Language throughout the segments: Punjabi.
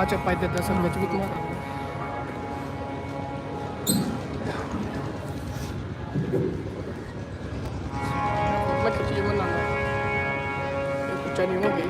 Macie pajdę deser mieć wykmę. ਮੈਂ ਖਿੱਚੀ ਬਣਾਉਣਾ ਇਹ ਪੁੱਛਣੀ ਹੋ ਗਈ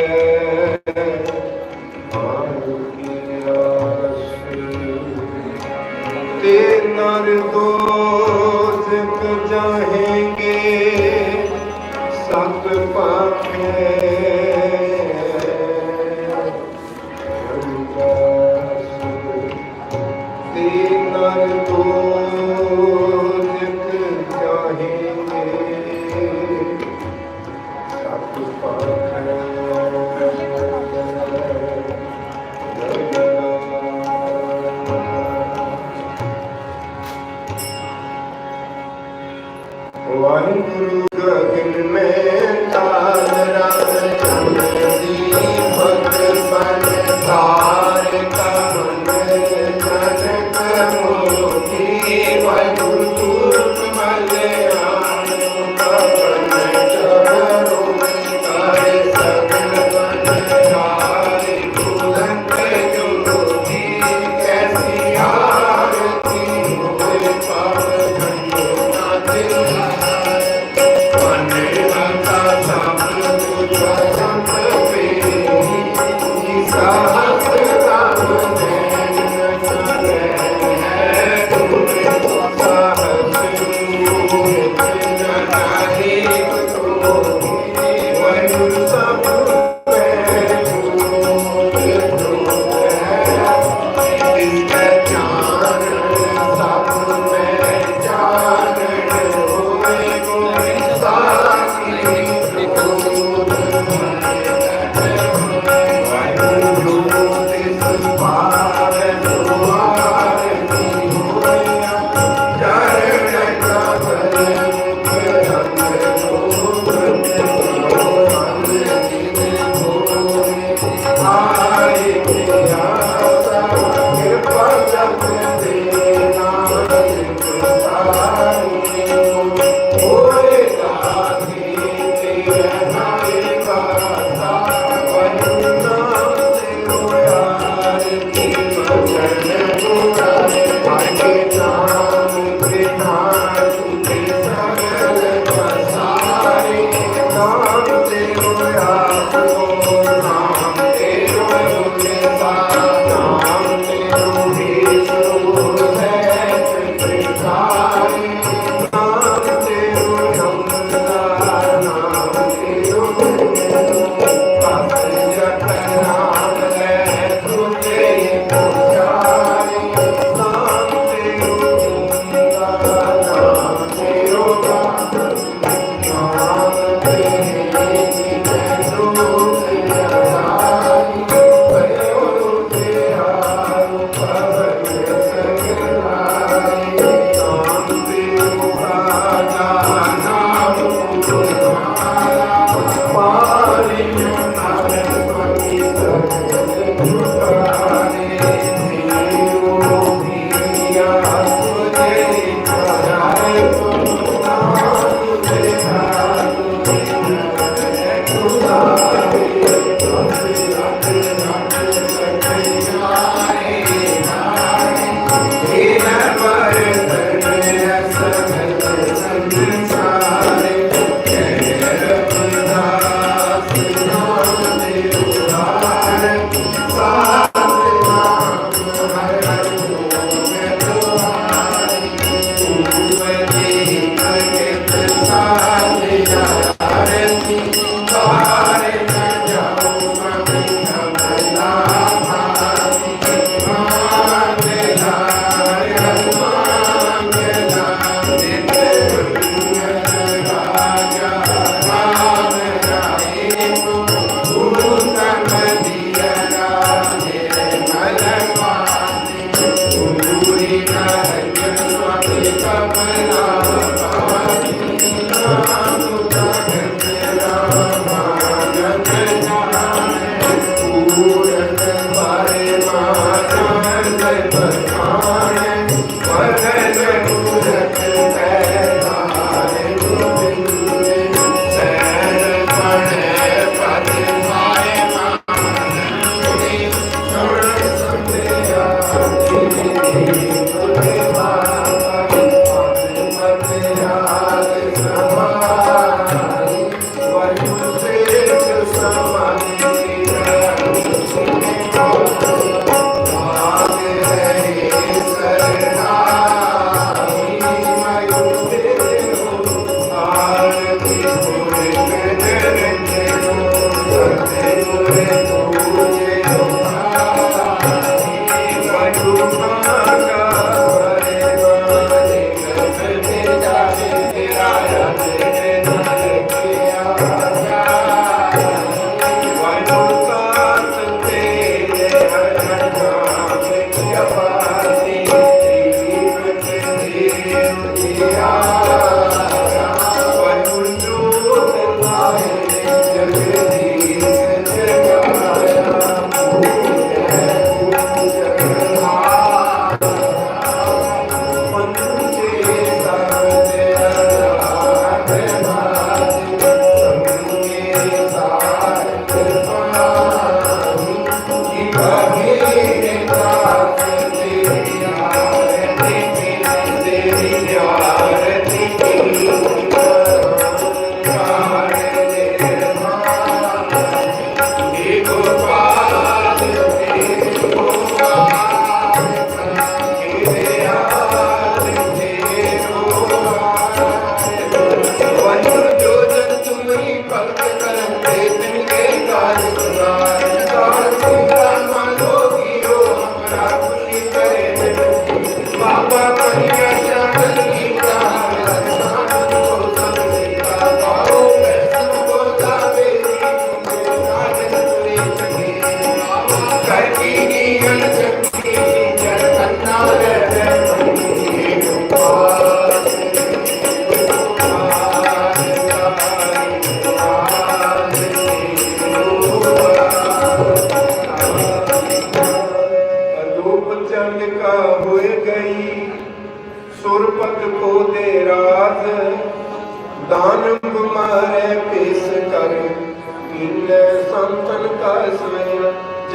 momento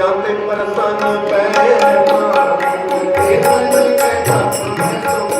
ਸਵੈ ਜਾਂਦੇ ਪਰਸਨ ਪੈ ਮਾਰ। ਇਹ ਦਿਲ ਕੇ ਕੱਪ ਮੈਂ ਸੁਖ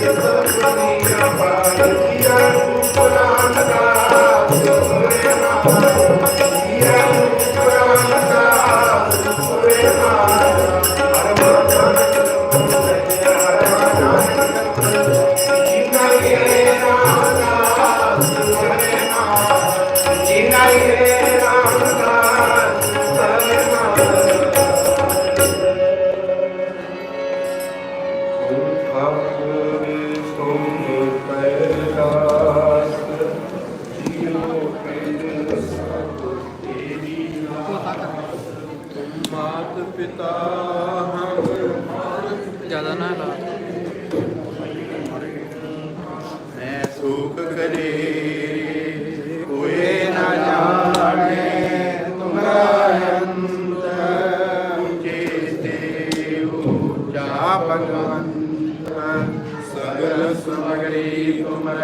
Thank you.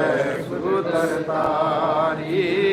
ਸਮਗਰੀ ਤੁਮਰੇ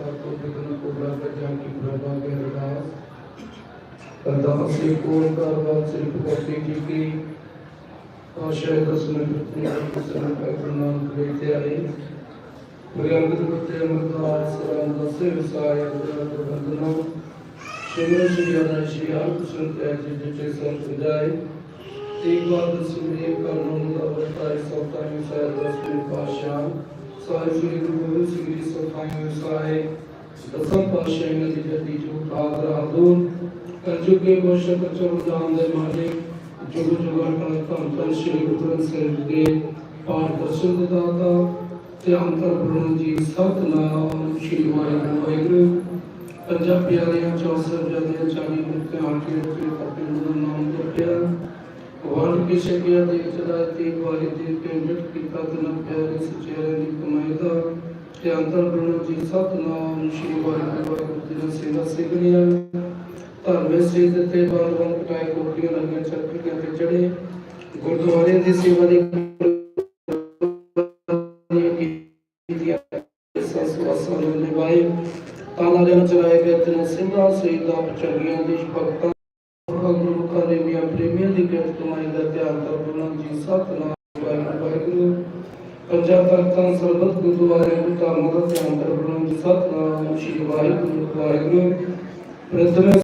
ਸਿਧਰਾਸਤਾ ਕੋ ਬਿਗਨ ਕੋ ਬਰਾਬਰ ਜਾ ਕੀ ਪ੍ਰਭਾ ਕੇ ਅਰਦਾਸ ਅਰਦਾਸ ਸ੍ਰੀ ਕੋਲ ਕਰਵਾ ਸ੍ਰੀ ਭਗਵਤੀ ਜੀ ਕੀ ਆਸ਼ਾ ਦਸਵੇਂ ਪ੍ਰਤੀ ਸਰਨ ਪੈ ਗੁਰਨਾਮ ਕਰੇ ਤੇ ਆਏ। ਮੇਰੇ ਅੰਗਦ ਬਤੇ ਅਮਰਦਾਸ ਰਾਮ ਦਸੇ ਵਿਸਾਇ ਅਰਦਾਸ ਬੰਦਨੋ ਸ਼ਿਵ ਸ਼੍ਰੀ ਅਨੰਦ ਸ਼੍ਰੀ ਹਰਿ ਕ੍ਰਿਸ਼ਨ ਤੇ ਜੀ ਜਿਤੇ ਸੰਤ ਜਾਏ। ਤੀਕ ਬਾਤ ਸੁਣੀਏ ਕਾਨੂੰਨ ਦਾ ਵਰਤਾਈ ਸੌਤਾ ਹੀ ਸਾਇਦ ਦਸਵੇਂ ਪਾਸ਼ਾ ਸਾਹਿਬ ਸ੍ਰੀ ਗੁਰੂ ਗੋਬਿੰਦ ਸਿੰਘ ਜੀ ਸਫ਼ਾਈ ਵਿਸਾਏ ਦਸਮ ਪਾਸ਼ਾ ਇਹਨਾਂ ਦੀ ਜਤੀ ਜੋ ਠਾਕ ਰਾਦੂ ਕੰਜੁਗੇ ਬੋਸ਼ਕ ਚੋਂ ਜਾਨ ਦੇ ਮਾਲਿਕ ਜੁਗ ਜੁਗਾਂ ਕਲ ਧੰਨ ਧੰਨ ਸ਼੍ਰੀ ਗੁਰੂ ਗ੍ਰੰਥ ਸਾਹਿਬ ਦੇ ਪਾਠ ਦਰਸ਼ਨ ਦੇ ਦਾਤਾ ਤੇ ਅੰਤਰ ਬ੍ਰਹਮ ਜੀ ਸਤਨਾਮ ਸ਼੍ਰੀ ਵਾਹਿਗੁਰੂ। ਵਾਹਿਗੁਰੂ ਪੰਜਾਬੀ ਵਾਲਿਆਂ ਚੌਸਰ ਜਦੇ ਚਾਲੀ ਮੁਕਤੇ ਆਂਟੀ ਤੇ ਆਪਣੇ ਦਾ ਨਾਮ ਜਪਿਆ ਵੰਡ ਕੇ ਛਕਿਆ ਦੇ ਚਦਾ ਤੇ ਵਾਲੀ ਦੇ ਪਿੰਡਟ ਕੀਤਾ ਤਨ ਪਿਆਰੇ ਸਚੇਰੇ ਦੀ ਕਮਾਈ ਦਾ ਤੇ ਅੰਤਰ ਬ੍ਰਹਮ ਜੀ ਸਤਨਾਮ ਸ਼੍ਰੀ ਵਾਹਿਗੁਰੂ ਵਾਹਿਗੁਰੂ ਜੀ ਦਾ ਸੇਵਾ ਸਿਗਣਿਆ ਧਰਮੇ ਸੇ ਦਿੱਤੇ ਬਾਲਵਨ ਕਟਾਏ ਕੋਟੀਆਂ ਲੱਗੀਆਂ ਚੱਕਰੀਆਂ ਤੇ ਚੜੇ। ਗੁਰਦੁਆਰੇ ਦੀ ਸੇਵਾ ਦੀ ਸੰਸਵਾਸਾਂ ਨੂੰ ਨਿਭਾਏ। ਤਾਲਾ ਦੇ ਚਲਾਏ ਗਏ ਤਿੰਨ ਸਿੰਘਾਂ, ਸ਼ਹੀਦਾਂ, ਚੰਗੀਆਂ ਦੇਸ਼ ਭਗਤਾਂ ਗੁਰਮੁਖਾਂ ਦੇ ਮੀਆਂ ਪ੍ਰੇਮੀਆਂ ਦੀ ਕਿਰਤ ਕਮਾਈ ਦਾ ਧਿਆਨ ਕਰਨਾ ਜੀ ਸਤਨਾਮ ਵਾਹਿਗੁਰੂ ਵਾਹਿਗੁਰੂ ਪੰਜਾਬ ਤਖਤਾਂ ਸਰਬਤ ਗੁਰਦੁਆਰੇ ਨੂੰ ਧਰਮ ਦਾ ਧਿਆਨ ਕਰਨਾ